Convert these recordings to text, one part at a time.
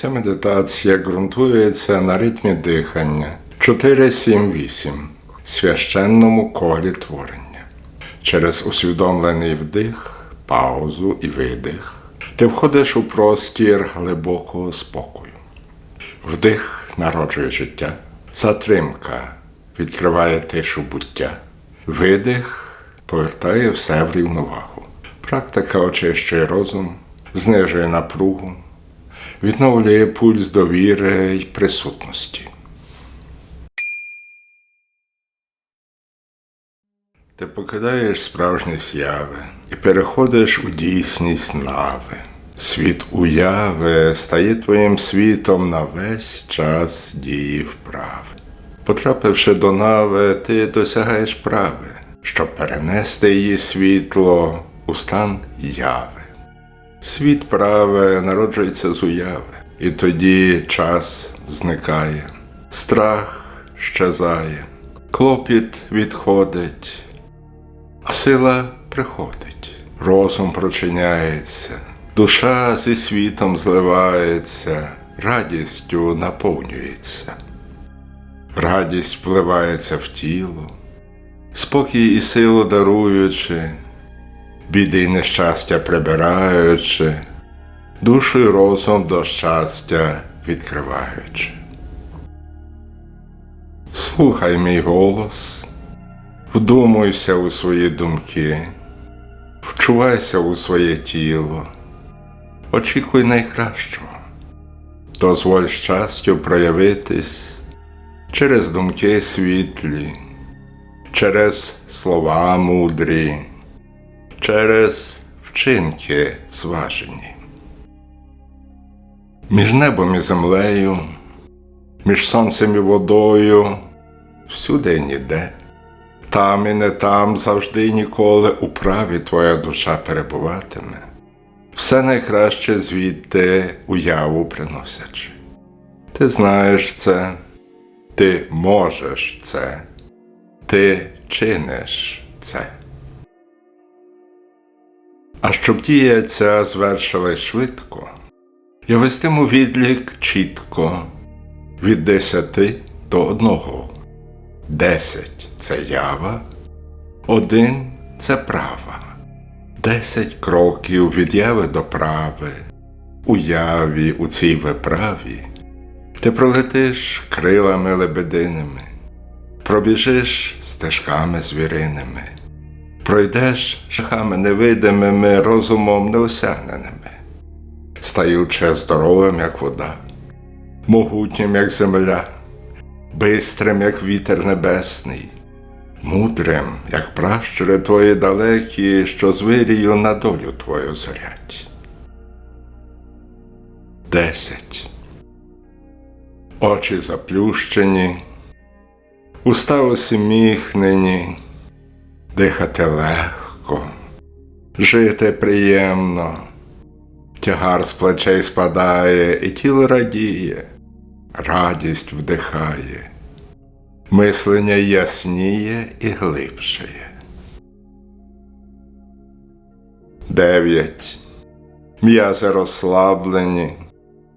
Ця медитація ґрунтується на ритмі дихання 4-7-8 священному колі творення. Через усвідомлений вдих, паузу і видих ти входиш у простір глибокого спокою. Вдих народжує життя, затримка відкриває тишу буття, видих повертає все в рівновагу. Практика очищує розум, знижує напругу, відновлює пульс довіри й присутності. Ти покидаєш справжні зяви і переходиш у дійсність нави. Світ уяви стає твоїм світом на весь час дії вправи. Потрапивши до нави, ти досягаєш прави, щоб перенести її світло у стан яви. Світ праве народжується з уяви, і тоді час зникає, страх щезає, клопіт відходить, сила приходить, розум прочиняється, душа зі світом зливається, радістю наповнюється. Радість впливається в тіло, спокій і силу даруючи, біди й нещастя прибираючи, душу й розум до щастя відкриваючи. Слухай мій голос, вдумуйся у свої думки, вчувайся у своє тіло, очікуй найкращого, дозволь щастю проявитись через думки світлі, через слова мудрі, через вчинки зважені. Між небом і землею, між сонцем і водою, всюди і ніде, там і не там завжди і ніколи у праві твоя душа перебуватиме, все найкраще звідти уяву приносячи. Ти знаєш це, ти можеш це, ти чиниш це. А щоб дія ця звершилась швидко, я вестиму відлік чітко від десяти до одного. Десять це ява, один це права, десять кроків від яви до прави, уяві у цій виправі. Ти пролетиш крилами лебединими, пробіжиш стежками звіриними, пройдеш шахами невидимими, розумом неосягненими, стаючи здоровим, як вода, могутнім, як земля, бистрим, як вітер небесний, мудрим, як пращури твої далекі, що з вирію на долю твою зорять. Десять очі заплющені, уста усміхнені, дихати легко, жити приємно, тягар з плечей спадає, і тіло радіє, радість вдихає, мислення ясніє і глибшає. Дев'ять. М'язи розслаблені,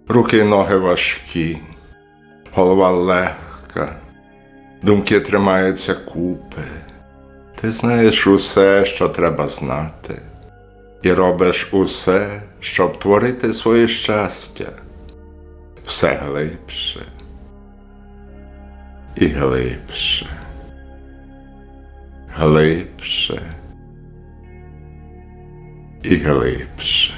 руки й ноги важкі голова легка, думки тримаються купи. Ти знаєш усе, що треба знати, і робиш усе, щоб творити своє щастя, все глибше. І глибше, глибше. І глибше.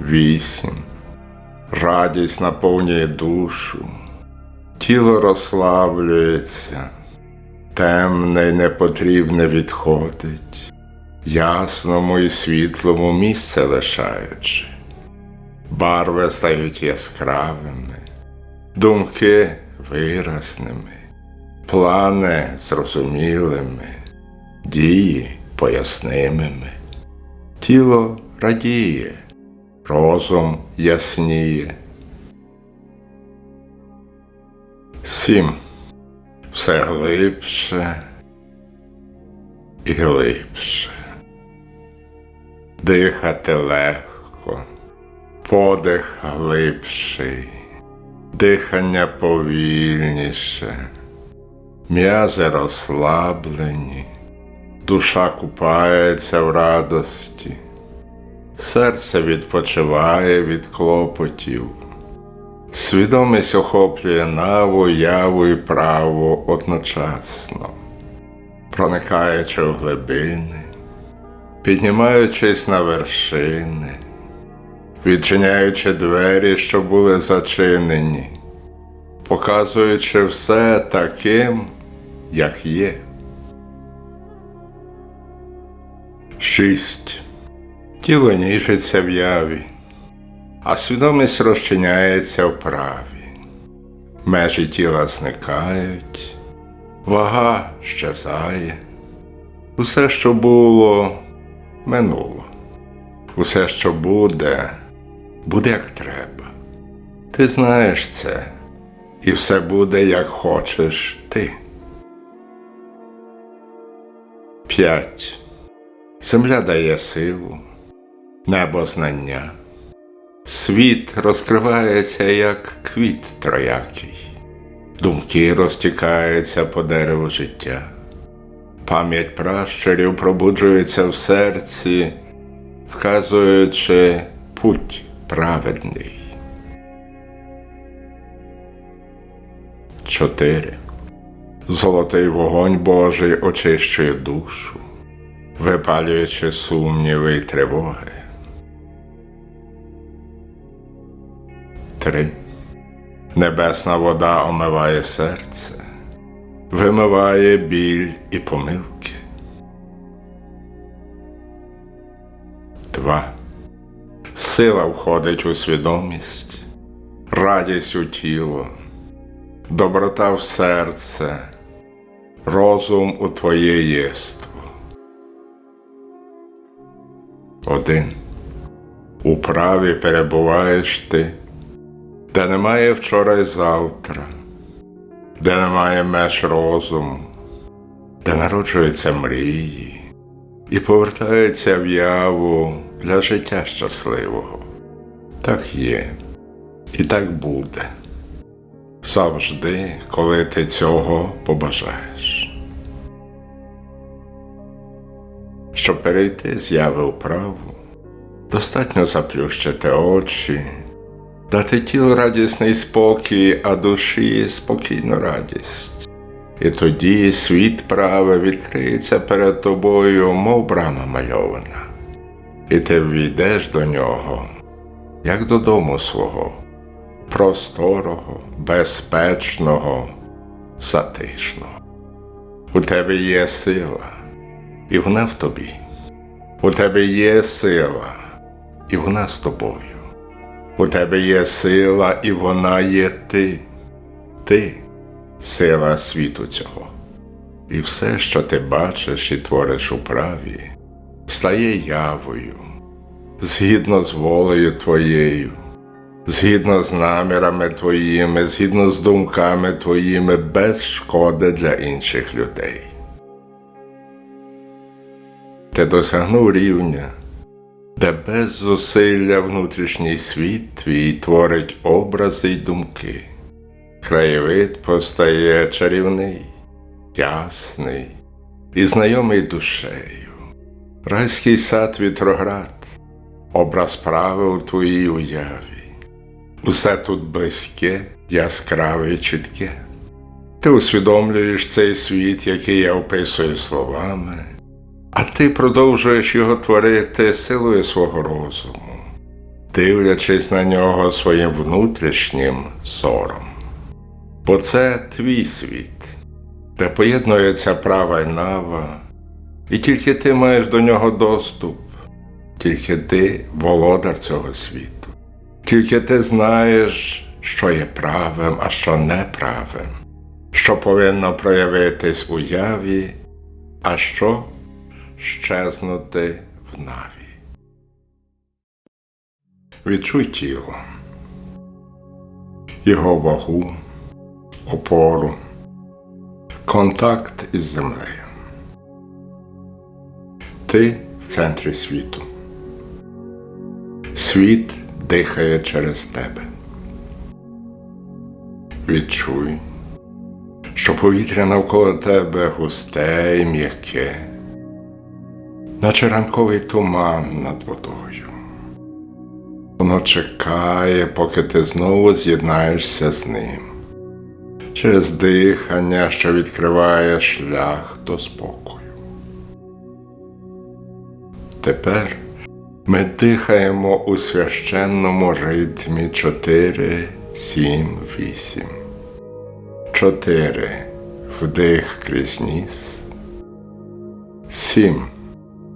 Вісім. Радість наповнює душу, тіло розслаблюється, темне й непотрібне відходить, ясному і світлому місце лишаючи, барви стають яскравими, думки виразними, плани зрозумілими, дії пояснимими, тіло радіє. Розум ясніє. Сім. Все глибше і глибше. Дихати легко, Подих глибший, дихання повільніше, м'язи розслаблені, душа купається в радості, серце відпочиває від клопотів, свідомість охоплює наву, яву і праву одночасно, проникаючи в глибини, піднімаючись на вершини відчиняючи двері, що були зачинені, показуючи все таким, як є. Шість. Тіло ніжиться в яві, а свідомість розчиняється в праві. Межі тіла зникають, вага щезає. Усе, що було, минуло. Усе, що буде, буде як треба. Ти знаєш це, і все буде, як хочеш ти. П'ять. Земля дає силу, небо знання. Світ розкривається, як квіт троякий, думки розтікаються по дереву життя. Пам'ять пращурів пробуджується в серці, вказуючи путь праведний. Чотири. Золотий вогонь Божий очищує душу, випалюючи сумніви й тривоги. Три. Небесна вода омиває серце, вимиває біль і помилки. Два. Сила входить у свідомість, радість у тіло, доброта в серце, розум у твоє єство. Один. У праві перебуваєш ти, де немає вчора й завтра, де немає меж розуму, де народжуються мрії і повертаються в яву для життя щасливого. Так є, і так буде. Завжди, коли ти цього побажаєш. Щоб перейти з яви в праву, достатньо заплющити очі, дати тілу радісний спокій, а душі спокійну радість. І тоді світ праве відкриється перед тобою, мов брама мальована, і ти ввійдеш до нього, як додому свого, просторого, безпечного, затишного. У тебе є сила, і вона в тобі. У тебе є сила, і вона з тобою. У тебе є сила, і вона є ти. Ти сила світу цього. І все, що ти бачиш і твориш у праві, стає явою, згідно з волею твоєю, згідно з намірами твоїми, згідно з думками твоїми, без шкоди для інших людей. Ти досягнув рівня, де без зусилля внутрішній світ твій творить образи й думки. Краєвид постає чарівний, ясний і знайомий душею. Райський сад вітроград, образ прави у твоїй уяві. Усе тут близьке, яскраве і чітке. Ти усвідомлюєш цей світ, який я описую словами, а ти продовжуєш його творити силою свого розуму, дивлячись на нього своїм внутрішнім зором. Бо це твій світ, де поєднується права й нава, і тільки ти маєш до нього доступ, тільки ти володар цього світу, тільки ти знаєш, що є правим, а що неправим, що повинно проявитись у яві, а що щезнути в наві. Відчуй тіло, його вагу опору, контакт із землею. Ти в центрі світу. Світ дихає через тебе. Відчуй, що повітря навколо тебе густе і м'яке, наче ранковий туман над водою. Воно чекає, поки ти знову з'єднаєшся з ним через дихання, що відкриває шлях до спокою. Тепер ми дихаємо у священному ритмі 4, 7, 8. 4 вдих крізь ніс. 7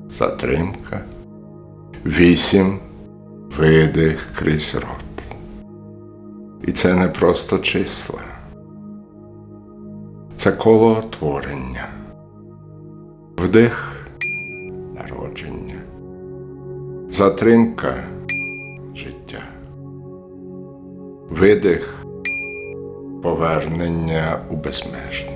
затримка. 8 видих крізь рот. І це не просто числа. Це коло творення. Вдих народження. Затримка життя. Видих повернення у безмежне.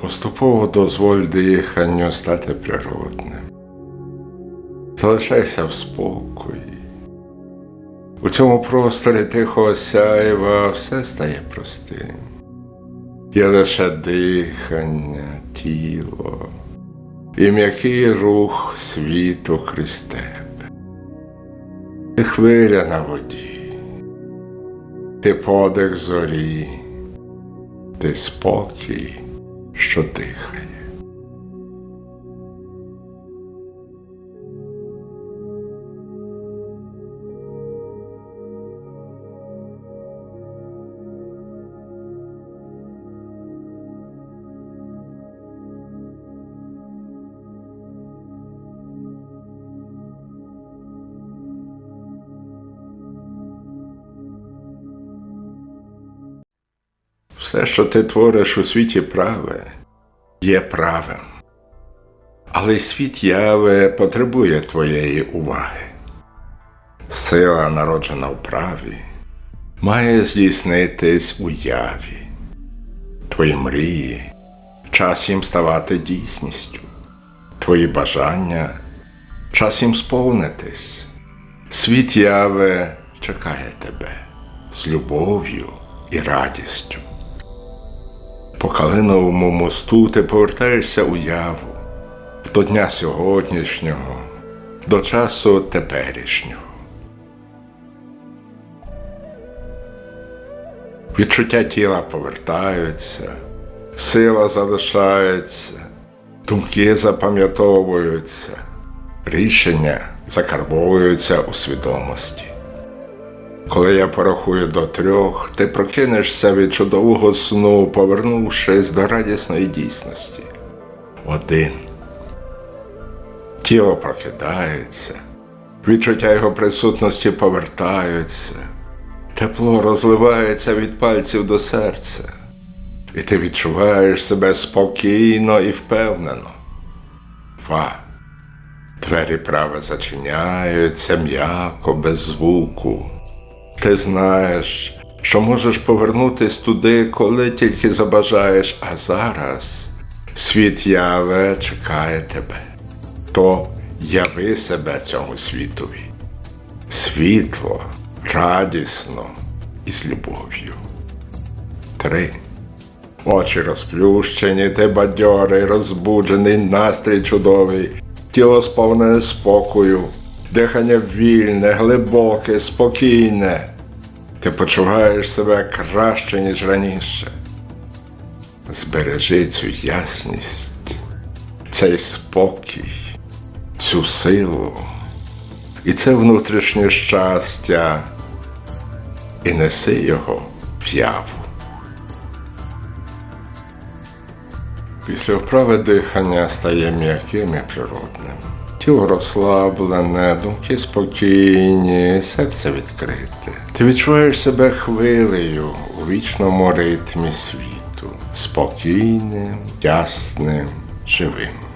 Поступово дозволь диханню стати природним. Залишайся в спокої. У цьому просторі тихого сяєва все стає простим. Є лише дихання, тіло і м'який рух світу Христебе. Ти хвиля на воді, ти подих зорі, ти спокій, що дихає. Все, що ти твориш у світі праве, є правим. Але світ яви потребує твоєї уваги. Сила, народжена в праві, має здійснитись у яві. Твої мрії, час їм ставати дійсністю, твої бажання, час їм сповнитись. Світ яви чекає тебе з любов'ю і радістю. По Калиновому мосту ти повертаєшся у яву до дня сьогоднішнього, до часу теперішнього. Відчуття тіла повертаються, сила залишається, думки запам'ятовуються, рішення закарбовуються у свідомості. Коли я порахую до трьох, ти прокинешся від чудового сну, повернувшись до радісної дійсності. Один. Тіло прокидається, відчуття його присутності повертаються, тепло розливається від пальців до серця, і ти відчуваєш себе спокійно і впевнено. Два. Двері прави зачиняються м'яко, без звуку. Ти знаєш, що можеш повернутись туди, коли тільки забажаєш, а зараз світ яве чекає тебе. То яви себе цьому світові. Світло, радісно і з любов'ю. Три. Очі розплющені, ти бадьорий, розбуджений, настрій чудовий, тіло сповнене спокою, дихання вільне, глибоке, спокійне. Ти почуваєш себе краще, ніж раніше. Збережи цю ясність, цей спокій, цю силу і це внутрішнє щастя, і неси його в яву. Після вправи дихання стає м'яким і природним. Тіло розслаблене, думки спокійні, серце відкрите. Ти відчуваєш себе хвилею у вічному ритмі світу, спокійним, ясним, живим.